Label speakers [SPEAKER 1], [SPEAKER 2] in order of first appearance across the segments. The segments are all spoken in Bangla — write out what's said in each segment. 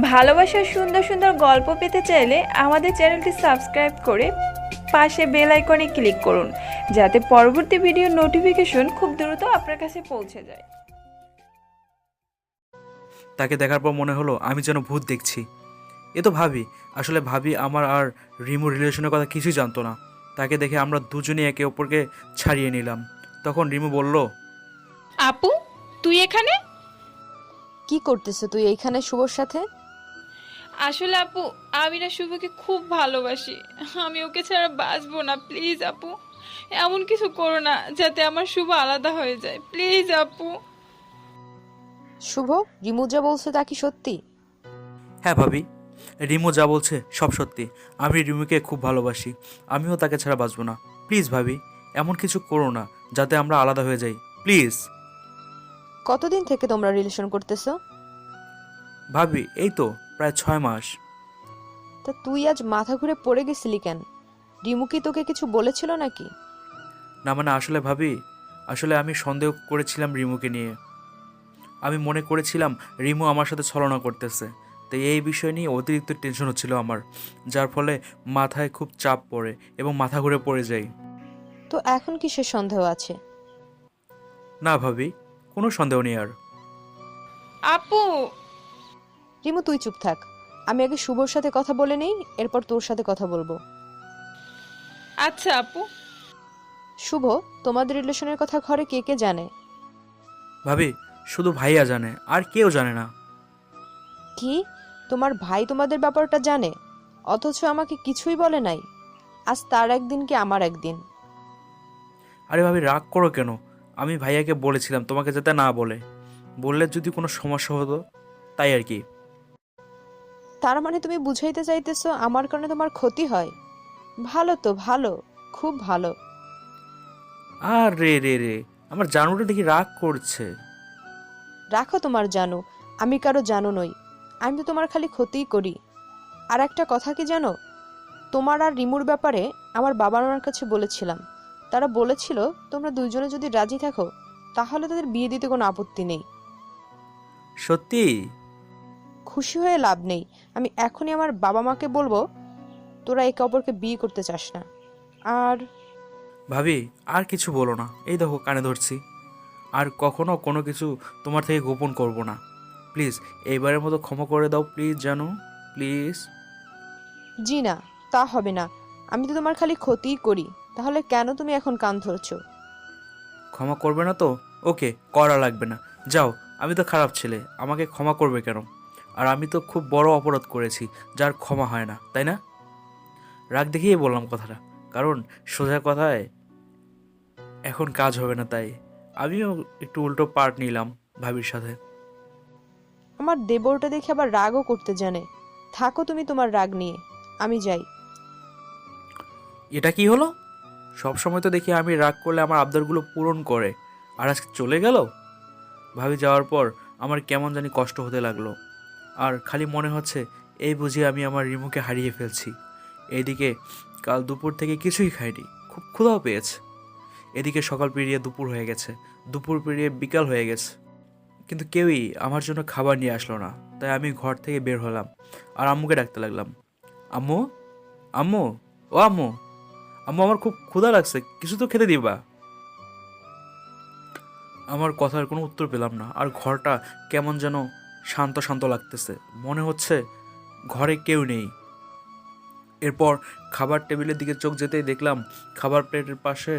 [SPEAKER 1] ভালোবাসার সুন্দর সুন্দর গল্প পেতে চাইলে আমাদের চ্যানেলটি সাবস্ক্রাইব করে পাশে বেল আইকনে ক্লিক করুন যাতে পরবর্তী ভিডিও নোটিফিকেশন খুব দ্রুত আপনার কাছে পৌঁছে যায়।
[SPEAKER 2] তাকে দেখার পর মনে হলো আমি যেন ভূত দেখছি। এ তো ভাবি আসলে ভাবি আমার আর রিমু রিলেশনের কথা কিছুই জানতো না। তাকে দেখে আমরা দুজনেই একে অপরকে ছাড়িয়ে নিলাম। তখন রিমু বলল
[SPEAKER 3] আপু তুই এখানে?
[SPEAKER 4] কি করতেছে তুই এইখানে শুভর সাথে?
[SPEAKER 3] আসলে আপু আমি না শুভকে খুব ভালোবাসি। আমি ওকে ছাড়া বাঁচবো না প্লিজ আপু। এমন কিছু করো না যাতে আমার শুভ আলাদা হয়ে যায়। প্লিজ আপু।
[SPEAKER 4] শুভ রিমু যা বলছে তা কি সত্যি?
[SPEAKER 2] হ্যাঁ ভাবি রিমু যা বলছে সব সত্যি। আমি রিমুকে খুব ভালোবাসি আমিও তাকে ছাড়া বাঁচবো না। প্লিজ ভাবি এমন কিছু করো না যাতে আমরা আলাদা হয়ে যাই। প্লিজ।
[SPEAKER 4] কতদিন থেকে তোমরা রিলেশন করতেছো?
[SPEAKER 2] ভাবি এই তো প্রায় ছয় মাস।
[SPEAKER 4] তা তুই আজ মাথা ঘুরে পড়ে গেছিলি কেন? রিমু কি তোকে কিছু বলেছিল নাকি?
[SPEAKER 2] না মানে আসলে ভাবি আসলে আমি সন্দেহ করেছিলাম রিমুকে নিয়ে। আমি মনে করেছিলাম রিমু আমার সাথে ছলনা করতেছে তো এই বিষয় নিয়ে অতিরিক্ত টেনশন হচ্ছিল আমার যার ফলে মাথায় খুব চাপ পড়ে এবং মাথা ঘুরে পড়ে যাই
[SPEAKER 4] তো এখন কিসের সন্দেহ আছে?
[SPEAKER 2] না ভাবি কোনো সন্দেহ নেই আর।
[SPEAKER 3] আপু
[SPEAKER 4] রিমু তুই চুপ থাক। আমি আগে শুভর সাথে কথা বলে নেই এরপর তোর সাথে কথা বলব।
[SPEAKER 3] আচ্ছা আপু।
[SPEAKER 4] শুভ তোমাদের রিলেশনের কথা ঘরে কে কে জানে?
[SPEAKER 2] ভাবি শুধু ভাইয়া জানে আর কেউ জানে না।
[SPEAKER 4] কি? তোমার ভাই তোমাদের ব্যাপারটা জানে? অথচ আমাকে কিছুই বলে নাই। আজ তার একদিন কি আমার একদিন?
[SPEAKER 2] আরে ভাবি রাগ করো কেন? আমি ভাইয়াকে বলেছিলাম তোমাকে যাতে না বলে। বললে যদি কোনো সমস্যা হতো তাই আর কি।
[SPEAKER 4] তার মানে তুমি বুঝাইতে চাইতেছো আমার কারণে তোমার ক্ষতি হয়? ভালো তো ভালো খুব ভালো।
[SPEAKER 2] আর রে রে রে আমার জানুটা দেখি রাগ করছে।
[SPEAKER 4] রাখো তোমার জানো আমি কারও জানো নই আমি তো তোমার খালি ক্ষতিই করি। আর একটা কথা কি জানো? তোমার আর রিমুর ব্যাপারে আমার বাবা মার কাছে বলেছিলাম। তারা বলেছিল তোমরা দুইজনে যদি রাজি থাকো তাহলে তাদের বিয়ে দিতে কোনো আপত্তি নেই।
[SPEAKER 2] সত্যি?
[SPEAKER 4] খুশি হয়ে লাভ নেই। আমি এখনই আমার বাবা মাকে বলব তোরা একে অপরকে বিয়ে করতে চাস না। আর
[SPEAKER 2] ভাবি আর কিছু বলো না। এই দেখো কানে ধরছি। আর কখনো কোনো কিছু তোমার থেকে গোপন করব না। প্লিজ এইবারের মতো ক্ষমা করে দাও প্লিজ জানো। প্লিজ।
[SPEAKER 4] জি না তা হবে না। আমি তো তোমার খালি ক্ষতিই করি। তাহলে কেন তুমি এখন কান ধরছো?
[SPEAKER 2] ক্ষমা করবে না তো? ওকে করা লাগবে না। যাও আমি তো খারাপ ছেলে। আমাকে ক্ষমা করবে কেন? আর আমি তো খুব বড় অপরাধ করেছি যার ক্ষমা হয় না তাই না? রাগ দেখিয়ে বললাম কথাটা কারণ সোজা কথায় এখন কাজ হবে না তাই। আমিও একটু উল্টো পার্ট নিলাম ভাবির সাথে।
[SPEAKER 4] আমার দেবরটা দেখে আবার রাগও করতে জানে। থাকো তুমি তোমার রাগ নিয়ে আমি যাই।
[SPEAKER 2] এটা কি হলো? সব সময় তো দেখি আমি রাগ করলে আমার আবদারগুলো পূরণ করে আর আজকে চলে গেল? ভাবি যাওয়ার পর আমার কেমন জানি কষ্ট হতে লাগল। আর খালি মনে হচ্ছে এই বুঝি আমি আমার রিমুকে হারিয়ে ফেলছি। এইদিকে কাল দুপুর থেকে কিছুই খাইনি, খুব ক্ষুধাও পেয়েছে। এদিকে সকাল পেরিয়ে দুপুর হয়ে গেছে, দুপুর পেরিয়ে বিকাল হয়ে গেছে। কিন্তু কেউই আমার জন্য খাবার নিয়ে আসলো না, তাই আমি ঘর থেকে বের হলাম আর আম্মুকে ডাকতে লাগলাম। আম্মু? আম্মু? ও আম্মু? আম্মু, আমার খুব ক্ষুধা লাগছে, কিছু তো খেতে দিবা। আমার কথার কোনো উত্তর পেলাম না, আর ঘরটা কেমন যেন শান্ত শান্ত লাগতেছে। মনে হচ্ছে ঘরে কেউ নেই। এরপর খাবার টেবিলের দিকে চোখ যেতেই দেখলাম খাবার প্লেটের পাশে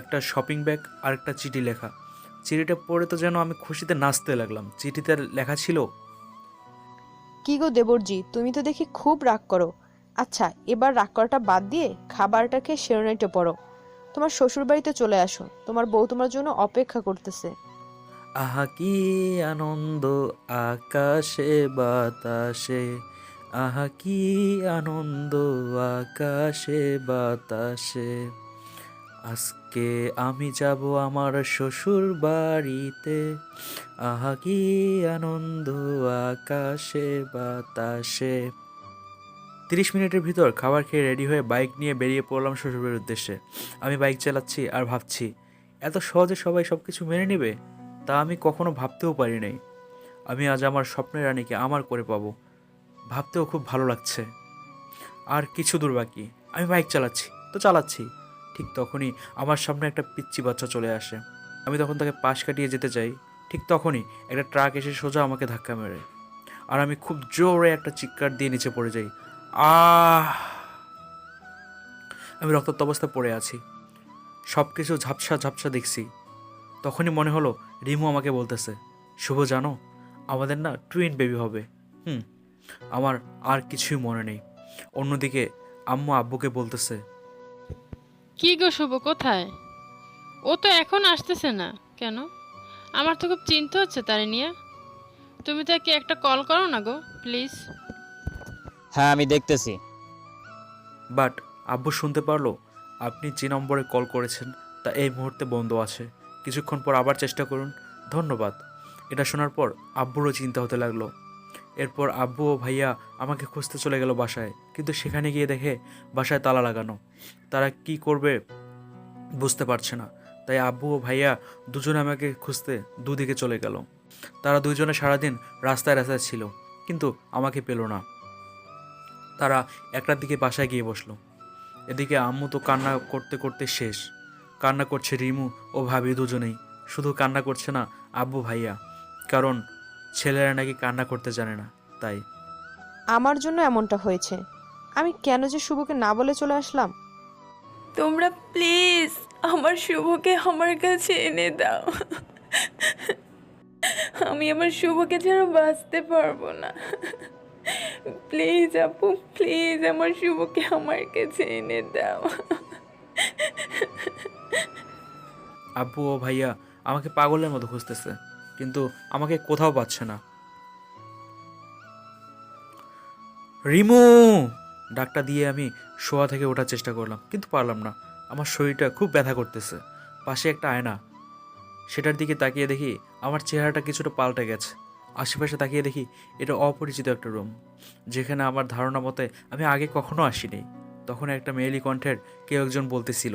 [SPEAKER 2] একটা শপিং ব্যাগ আর একটা চিঠি লেখা। চিঠিটা পড়ে তো যেন আমি খুশিতে নাচতে লাগলাম। চিঠিতে লেখা ছিল,
[SPEAKER 4] কি গো দেবরজি, তুমি তো দেখি খুব রাগ করো। আচ্ছা এবার রাগ করাটা বাদ দিয়ে খাবারটা খেয়ে শেরোনাইতে পড়ো। তোমার শ্বশুর বাড়িতে চলে আসো। তোমার বউ তোমার জন্য অপেক্ষা করতেছে।
[SPEAKER 2] আহা কি আনন্দ আকাশে, বাতাসে। আহা কি আনন্দ আকাশে, বাতাসে। আজকে আমি যাব আমার শ্বশুর বাড়িতে। আহা কি আনন্দ আকাশে, বাতাসে। তিরিশ মিনিটের ভিতর খাবার খেয়ে রেডি হয়ে বাইক নিয়ে বেরিয়ে পড়লাম শ্বশুরের উদ্দেশ্যে। আমি বাইক চালাচ্ছি আর ভাবছি, এত সহজে সবাই সব কিছু মেনে নেবে? তা আমি কখনো ভাবতেও পারি নাই। আমি আজ আমার স্বপ্নের রানীকে আমার করে পাবো। ভাবতেও খুব ভালো লাগছে। আর কিছু দূর বাকি। আমি বাইক চালাচ্ছি। তো চালাচ্ছি। ঠিক তখনই আমার সামনে একটা পিচ্চি বাচ্চা চলে আসে। আমি তখন তাকে পাশ কাটিয়ে যেতে চাই। ঠিক তখনই একটা ট্রাক এসে সোজা আমাকে ধাক্কা মেরে। আর আমি খুব জোরে একটা চিৎকার দিয়ে নিচে পড়ে যাই। আহ! আমি রক্তাক্ত অবস্থায় পড়ে আছি। সব কিছু ঝাপসা ঝাপসা দেখছি। তখনই মনে হলো রিমু আমাকে বলতেছে শুভ জানো আমাদের না টুইন বেবি হবে। হুম আমার আর কিছুই মনে নেই। অন্যদিকে আম্মু আব্বুকে বলতেছে
[SPEAKER 5] কি গো শুভ কোথায়? ও তো এখন আসতেছে না কেন? আমার তো খুব চিন্তা হচ্ছে তারে নিয়ে। তুমি তাকে একটা কল করো না গো প্লিজ
[SPEAKER 6] হ্যাঁ আমি দেখতেছি।
[SPEAKER 2] বাট আব্বু শুনতে পারল আপনি যে নম্বরে কল করেছেন তা এই মুহূর্তে বন্ধ আছে। কিছুক্ষণ পর আবার চেষ্টা করুন। ধন্যবাদ। এটা শোনার পর আব্বুরও চিন্তা হতে লাগল। এরপর আব্বু ও ভাইয়া আমাকে খুঁজতে চলে গেল বাসায়, কিন্তু সেখানে গিয়ে দেখে বাসায় তালা লাগানো। তারা কি করবে বুঝতে পারছে না। তাই আব্বু ও ভাইয়া দুজনে আমাকে খুঁজতে দুদিকে চলে গেল। তারা দুজনে সারাদিন রাস্তায় রাস্তায় ছিল, কিন্তু আমাকে পেল না। তারা একটার দিকে বাসায় গিয়ে বসল। এদিকে আম্মু তো কান্না করতে করতে শেষ। কান্না করছে রিমু ও ভাবি দুজনেই। শুধু কান্না করছে না আব্বু ভাইয়া। কারণ ছেলেরা নাকি কান্না করতে জানে না তাই।
[SPEAKER 4] আমার জন্য এমনটা হয়েছে। আমি কেন যে শুভকে না বলে চলে আসলাম?
[SPEAKER 1] তোমরা প্লিজ আমার শুভকে আমার কাছে এনে দাও। আমি আমার শুভকে ছাড়া বাঁচতে পারব না। প্লিজ আপু প্লিজ আমার শুভকে আমার কাছে এনে দাও।
[SPEAKER 2] আব্বু ও ভাইয়া আমাকে পাগলের মতো খুঁজতেছে, কিন্তু আমাকে কোথাও পাচ্ছে না। রিমু! ডাকটা দিয়ে আমি শোয়া থেকে ওঠার চেষ্টা করলাম, কিন্তু পারলাম না। আমার শরীরটা খুব ব্যথা করতেছে, পাশে একটা আয়না। সেটার দিকে তাকিয়ে দেখি আমার চেহারাটা কিছুটা পাল্টে গেছে। আশেপাশে তাকিয়ে দেখি এটা অপরিচিত একটা রুম, যেখানে আমার ধারণা মতে আমি আগে কখনো আসিনি। তখন একটা মেয়েলি কণ্ঠের কেউ একজন বলতেছিল